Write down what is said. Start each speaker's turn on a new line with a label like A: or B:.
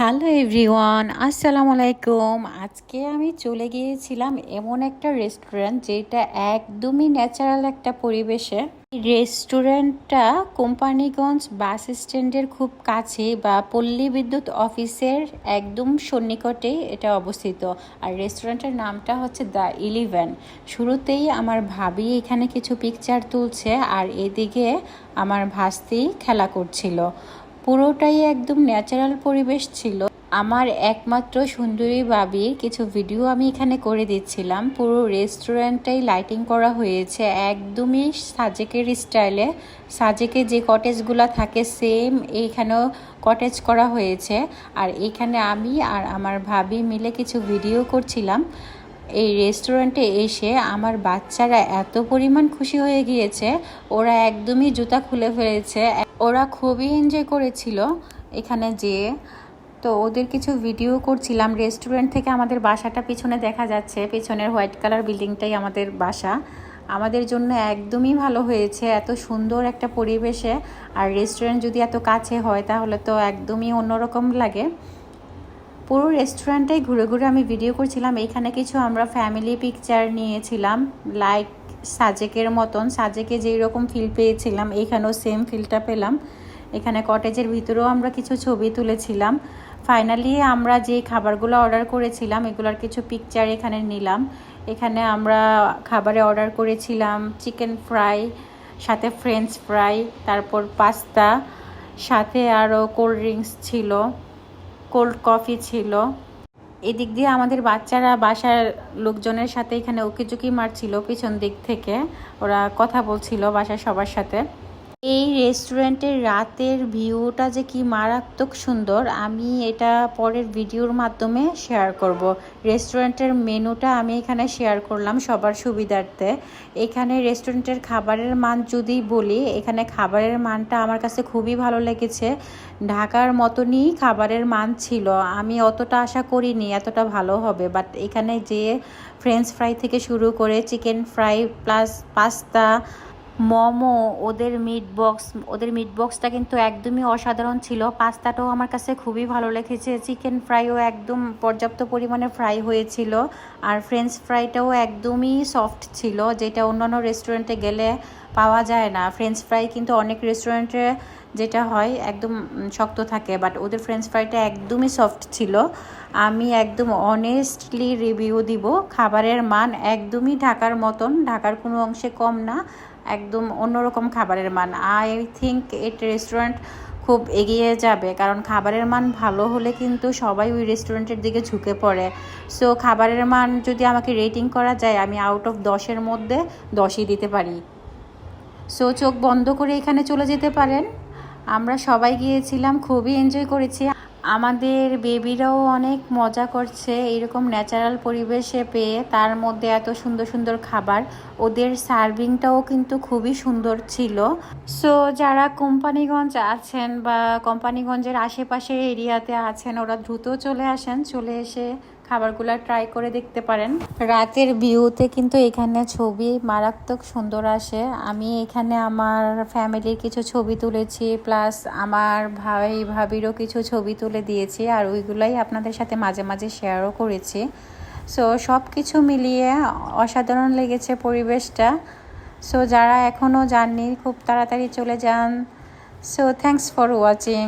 A: Hello everyone, আসসালামু আলাইকুম। আজকে আমি চলে গিয়েছিলাম এমন একটা রেস্টুরেন্ট যেটা একদমই ন্যাচারাল একটা পরিবেশে। রেস্টুরেন্টটা কোম্পানিগঞ্জ বাস স্ট্যান্ডের খুব কাছে বা পল্লী বিদ্যুৎ অফিসের একদম সন্নিকটে এটা অবস্থিত। আর রেস্টুরেন্টের নামটা হচ্ছে দ্য ইলেভেন। শুরুতেই আমার ভাবি এখানে কিছু পিকচার তুলছে আর এদিকে আমার ভাস্তি খেলা করছিল। পুরোটাই একদম ন্যাচারাল পরিবেশ ছিল। আমার একমাত্র সুন্দরী বাবির কিছু ভিডিও আমি এখানে করে দিচ্ছিলাম। পুরো রেস্টুরেন্টটাই লাইটিং করা হয়েছে, একদমই সাজেকের স্টাইলে সাজেকে যে কটেজগুলো থাকে সেম এইখানেও কটেজ করা হয়েছে। আর এখানে আমি আর আমার ভাবি মিলে কিছু ভিডিও করছিলাম। এই রেস্টুরেন্টে এসে আমার বাচ্চারা এত পরিমাণ খুশি হয়ে গিয়েছে, ওরা একদমই জুতা খুলে ফেলেছে। ওরা খুবই এনজয় করেছিল এখানে যেয়ে। তো ওদের কিছু ভিডিও করছিলাম। রেস্টুরেন্ট থেকে আমাদের বাসাটা পিছনে দেখা যাচ্ছে। পিছনের হোয়াইট কালার বিল্ডিংটাই আমাদের বাসা। আমাদের জন্য একদমই ভালো হয়েছে। এত সুন্দর একটা পরিবেশে। আর রেস্টুরেন্ট যদি এত কাছে হয়, তাহলে তো একদমই অন্যরকম লাগে। পুরো রেস্টুরেন্টটাই ঘুরে ঘুরে আমি ভিডিও করছিলাম। এখানে কিছু আমরা ফ্যামিলি পিকচার নিয়েছিলাম। লাইক সাজেকের মতন। সাজেকে যেই রকম ফিল পেয়েছিলাম, এখানেও সেম ফিলটা পেলাম। এখানে কটেজের ভিতরেও আমরা কিছু ছবি তুলেছিলাম। ফাইনালি আমরা যে খাবারগুলো অর্ডার করেছিলাম, এগুলোর কিছু পিকচার এখানে নিলাম। এখানে আমরা খাবারে অর্ডার করেছিলাম চিকেন ফ্রাই সাথে ফ্রেঞ্চ ফ্রাই তারপর পাস্তা সাথে আরও কোল্ড ড্রিঙ্কস ছিল কোল্ড কফি ছিল। এদিক দিয়ে আমাদের বাচ্চারা বাসার লোকজনের সাথে এখানে উকিচুকি মারছিল পিছন দিক থেকে। ওরা কথা বলছিল বাসার সবার সাথে। এই রেস্টুরেন্টের রাতের ভিউটা যে কি মারাত্মক সুন্দর, আমি এটা পরের ভিডিওর মাধ্যমে শেয়ার করব। রেস্টুরেন্টের মেনুটা আমি এখানে শেয়ার করলাম সবার সুবিধার্থে। এখানে রেস্টুরেন্টের খাবারের মান যদি বলি, এখানে খাবারের মানটা আমার কাছে খুবই ভালো লেগেছে। ঢাকার মতনই খাবারের মান ছিল। আমি অতটা আশা করিনি এতটা ভালো হবে বাট এখানে যে ফ্রেঞ্চ ফ্রাই থেকে শুরু করে chicken fry plus pasta momo, ওদের মিট বক্স ওদের মিট বক্সটা কিন্তু একদমই অসাধারণ ছিল। পাস্তাটাও আমার কাছে খুবই ভালো লেগেছে। চিকেন ফ্রাইও একদম পর্যাপ্ত পরিমাণে ফ্রাই হয়েছিল। আর ফ্রেঞ্চ ফ্রাইটাও একদমই সফট ছিল, যেটা অন্যান্য রেস্টুরেন্টে গেলে পাওয়া যায় না। ফ্রেঞ্চ ফ্রাই কিন্তু অনেক রেস্টুরেন্টে যেটা হয়, একদম শক্ত থাকে বাট ওদের ফ্রেঞ্চ ফ্রাইটা একদমই সফট ছিল। আমি একদম অনেস্টলি রিভিউ দিব। খাবারের মান একদমই ঢাকার মতন, ঢাকার কোনো অংশে কম না। একদম অন্যরকম খাবারের মান। আই থিঙ্ক এট রেস্টুরেন্ট খুব এগিয়ে যাবে, কারণ খাবারের মান ভালো হলে কিন্তু সবাই ওই রেস্টুরেন্টের দিকে ঝুঁকে পড়ে। সো খাবারের মান যদি আমাকে রেটিং করা যায়, আমি আউট অফ দশের মধ্যে দশই দিতে পারি। সো চোখ বন্ধ করে এখানে চলে যেতে পারেন। আমরা সবাই গিয়েছিলাম, খুবই এনজয় করেছি। আমাদের বেবিরাও অনেক মজা করছে, এরকম ন্যাচারাল পরিবেশে পেয়ে তার মধ্যে এত সুন্দর সুন্দর খাবার, ওদের সার্ভিংটাও কিন্তু খুবই সুন্দর ছিল। সো যারা কোম্পানিগঞ্জ আছেন বা কোম্পানিগঞ্জের আশেপাশের এরিয়াতে আছেন, ওরা দ্রুত চলে আসেন, চলে এসে খাবারগুলো ট্রাই করে দেখতে পারেন। রাতের ভিউতে কিন্তু এখানে ছবি মারাত্মক সুন্দর আসে। আমি এখানে আমার ফ্যামিলির কিছু ছবি তুলেছি প্লাস আমার ভাই, ভাবিরও কিছু ছবি তুলে দিয়েছি, আর ওইগুলাই আপনাদের সাথে মাঝে মাঝে শেয়ারও করেছি। সো সব কিছু মিলিয়ে অসাধারণ লেগেছে পরিবেশটা। সো যারা এখনও যাননি, খুব তাড়াতাড়ি চলে যান। So thanks for watching